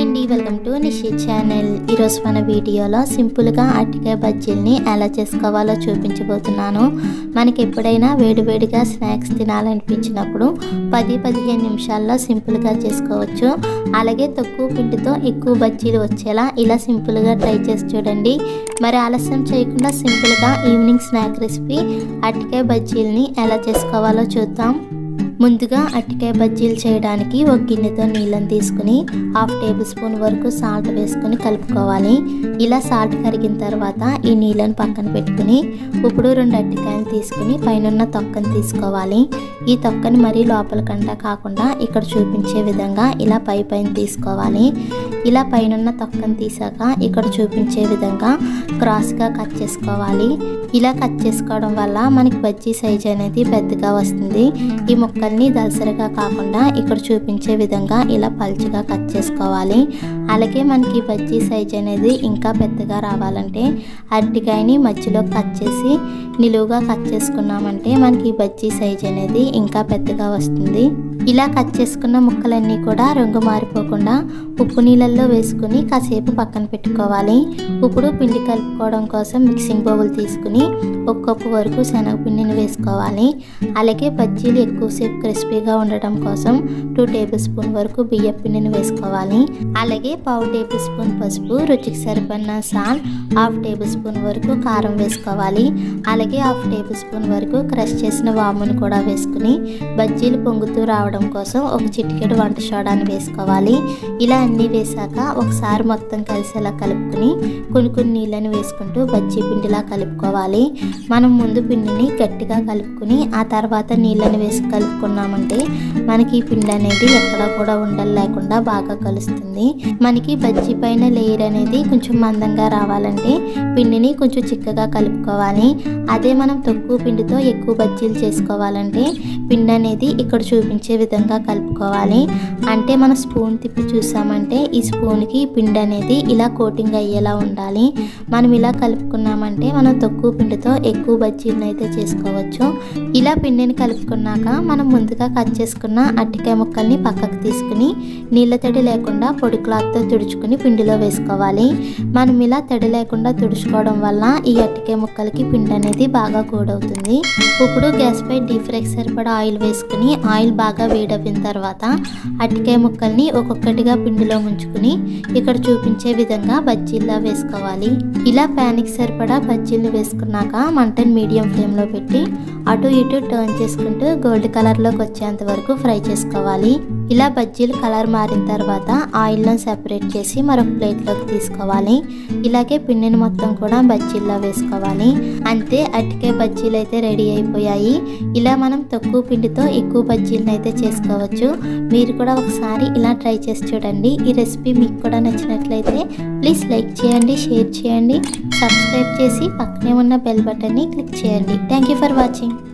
Hi అండి welcome to Nishi channel. ఈరోజు మన వీడియోలో సింపుల్గా అరటికాయ బజ్జీల్ని ఎలా చేసుకోవాలో చూపించబోతున్నాను. మనకి ఎప్పుడైనా వేడివేడిగా స్నాక్స్ తినాలనిపించినప్పుడు పది పదిహేను నిమిషాల్లో సింపుల్గా చేసుకోవచ్చు. అలాగే తక్కువ పిండితో ఎక్కువ బజ్జీలు వచ్చేలా ఇలా సింపుల్గా ట్రై చేసి చూడండి. మరి ఆలస్యం చేయకుండా సింపుల్గా ఈవినింగ్ స్నాక్ రెసిపీ అరటికాయ బజ్జీల్ని ఎలా చేసుకోవాలో చూద్దాం. ముందుగా అరటికాయ బజ్జీలు చేయడానికి ఒక గిన్నెతో నీళ్ళని తీసుకుని హాఫ్ టేబుల్ స్పూన్ వరకు సాల్ట్ వేసుకొని కలుపుకోవాలి. ఇలా సాల్ట్ కరిగిన తర్వాత ఈ నీళ్ళని పక్కన పెట్టుకుని ఇప్పుడు రెండు అరటికాయలు తీసుకుని పైన తొక్కను తీసుకోవాలి. ఈ తొక్కని మరీ లోపలికంటా కాకుండా ఇక్కడ చూపించే విధంగా ఇలా పై పైన తీసుకోవాలి. ఇలా పైన తొక్కని తీసాక ఇక్కడ చూపించే విధంగా క్రాస్గా కట్ చేసుకోవాలి. ఇలా కట్ చేసుకోవడం వల్ల మనకి బజ్జీ సైజ్ అనేది పెద్దగా వస్తుంది. ఈ ముక్కల్ని దలసరిగా కాకుండా ఇక్కడ చూపించే విధంగా ఇలా పలుచగా కట్ చేసుకోవాలి. అలాగే మనకి బజ్జీ సైజ్ అనేది ఇంకా పెద్దగా రావాలంటే అరటికాయని మధ్యలో కట్ చేసి నిలువుగా కట్ చేసుకున్నామంటే మనకి బజ్జీ సైజ్ అనేది ఇంకా పెద్దగా వస్తుంది. ఇలా కట్ చేసుకున్న ముక్కలన్నీ కూడా రంగు మారిపోకుండా ఉప్పు నీళ్ళల్లో వేసుకుని కాసేపు పక్కన పెట్టుకోవాలి. ఇప్పుడు పిండి కలుపుకోవడం కోసం మిక్సింగ్ బౌల్ తీసుకుని ఒక కప్పు వరకు శనగపిండిని వేసుకోవాలి. అలాగే బజ్జీలు ఎక్కువసేపు క్రిస్పీగా ఉండటం కోసం టూ టేబుల్ స్పూన్ వరకు బియ్యం పిండిని వేసుకోవాలి. అలాగే పావు టేబుల్ స్పూన్ పసుపు రుచికి సరిపడిన సాల్ హాఫ్ టేబుల్ స్పూన్ వరకు కారం వేసుకోవాలి. అలాగే హాఫ్ టేబుల్ స్పూన్ వరకు క్రష్ చేసిన వామును కూడా వేసుకుని బజ్జీలు పొంగుతూ రావడం కోసం ఒక చిటికెడు వంట సోడాని వేసుకోవాలి. ఇలా అన్నీ వేసాక ఒకసారి మొత్తం కలిసేలా కలుపుకుని కొన్ని కొన్ని నీళ్ళని వేసుకుంటూ బజ్జీ పిండిలా కలుపుకోవాలి. మనం ముందు పిండిని గట్టిగా కలుపుకుని ఆ తర్వాత నీళ్ళని వేసి కలుపుకున్నామంటే మనకి ఈ పిండి అనేది ఎక్కడ కూడా ఉండలు లేకుండా బాగా కలుస్తుంది. మనకి బజ్జీ పైన లేయర్ అనేది కొంచెం మందంగా రావాలంటే పిండిని కొంచెం చిక్కగా కలుపుకోవాలి. అదే మనం తక్కువ పిండితో ఎక్కువ బజ్జీలు చేసుకోవాలంటే పిండి అనేది ఇక్కడ చూపించే విధంగా కలుపుకోవాలి. అంటే మన స్పూన్ తిప్పి చూసామంటే ఈ స్పూన్కి పిండి అనేది ఇలా కోటింగ్ అయ్యేలా ఉండాలి. మనం ఇలా కలుపుకున్నామంటే మనం తక్కువ పిండితో ఎక్కువ బజ్జీలను అయితే చేసుకోవచ్చు. ఇలా పిండిని కలుపుకున్నాక మనం ముందుగా కట్ చేసుకున్న అట్టికాయ ముక్కల్ని పక్కకు తీసుకుని నీళ్ళ తడి లేకుండా పొడి క్లాత్తో తుడుచుకుని పిండిలో వేసుకోవాలి. మనం ఇలా తడి లేకుండా తుడుచుకోవడం వల్ల ఈ అట్టికాయ ముక్కలకి పిండి అనేది బాగా కూడవుతుంది. ఇప్పుడు గ్యాస్ పై డీప్ ఫ్రై సరిపడా ఆయిల్ వేసుకుని ఆయిల్ బాగా వేడవిన తర్వాత అట్టికాయ ముక్కల్ని ఒక్కొక్కటిగా పిండిలో ముంచుకుని ఇక్కడ చూపించే విధంగా బజ్జీల్లా వేసుకోవాలి. ఇలా ప్యాన్కి సరిపడా బజ్జీలు వేసుకున్నాక మంటను మీడియం ఫ్లేమ్లో పెట్టి అటు ఇటు టర్న్ చేసుకుంటూ గోల్డ్ కలర్లోకి వచ్చేంత వరకు ఫ్రై చేసుకోవాలి. ఇలా బజ్జీలు కలర్ మారిన తర్వాత ఆయిల్ను సెపరేట్ చేసి మరొక ప్లేట్లోకి తీసుకోవాలి. ఇలాగే పిండిని మొత్తం కూడా బజ్జీల్లో వేసుకోవాలి. అంతే అటుకే బజ్జీలు అయితే రెడీ అయిపోయాయి. ఇలా మనం తక్కువ పిండితో ఎక్కువ బజ్జీలను అయితే చేసుకోవచ్చు. మీరు కూడా ఒకసారి ఇలా ట్రై చేసి చూడండి. ఈ రెసిపీ మీకు కూడా నచ్చినట్లయితే ప్లీజ్ లైక్ చేయండి షేర్ చేయండి. సబ్స్క్రైబ్ చేసి పక్కనే ఉన్న బెల్ బటన్ని క్లిక్ చేయండి. Thank you for watching